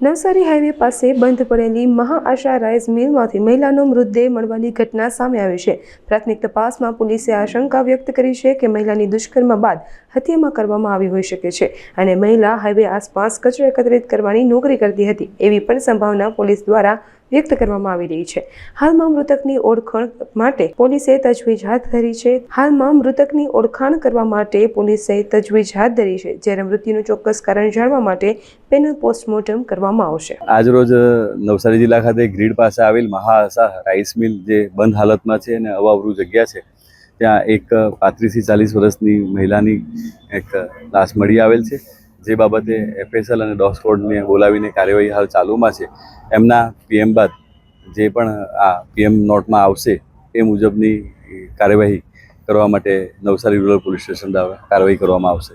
Navsari highway પાસે બંધ પડેલી મહાઆશા રાઈસ મિલમાંથી મહિલાનો મૃતદેહ મળવાની ઘટના સામે આવી છે. પ્રાથમિક તપાસમાં પોલીસે આશંકા વ્યક્ત કરી છે કે મહિલાની દુષ્કર્મ બાદ હત્યામાં કરવામાં આવી હોઈ શકે છે અને મહિલા હાઈવે આસપાસ કચરો એકત્રિત કરવાની નોકરી કરતી હતી એવી પણ સંભાવના પોલીસ દ્વારા વ્યક્ત કરવામાં આવી રહી છે. હાલમાં મૃતકની ઓળખાણ માટે પોલીસે તજવીજ હાથ ધરી છે. હાલમાં મૃતકની ઓળખાણ કરવા માટે પોલીસે તજવીજ હાથ ધરી છે, જ્યારે મૃત્યુનું ચોક્કસ કારણ જાણવા માટે પેનલ પોસ્ટમોર્ટમ કરવામાં આવશે. આજરોજ નવસારી જિલ્લા ખાતે ગ્રીડ પાસે આવેલ મહાઆશા રાઈસ મિલ જે બંધ હાલતમાં છે અને અવાવરું જગ્યા છે, ત્યાં એક પાંત્રીસથી ચાલીસ વર્ષની મહિલાની એક લાશ મળી આવેલ છે. જે બાબતે એફએસએલ અને ડોસ સ્કોડને બોલાવીને કાર્યવાહી હાલ ચાલુમાં છે, એમના પીએમ બાદ જે પણ આ પીએમ નોટમાં આવશે એ મુજબની કાર્યવાહી કરવા માટે નવસારી રૂરલ પોલીસ સ્ટેશન દ્વારા કાર્યવાહી કરવામાં આવશે.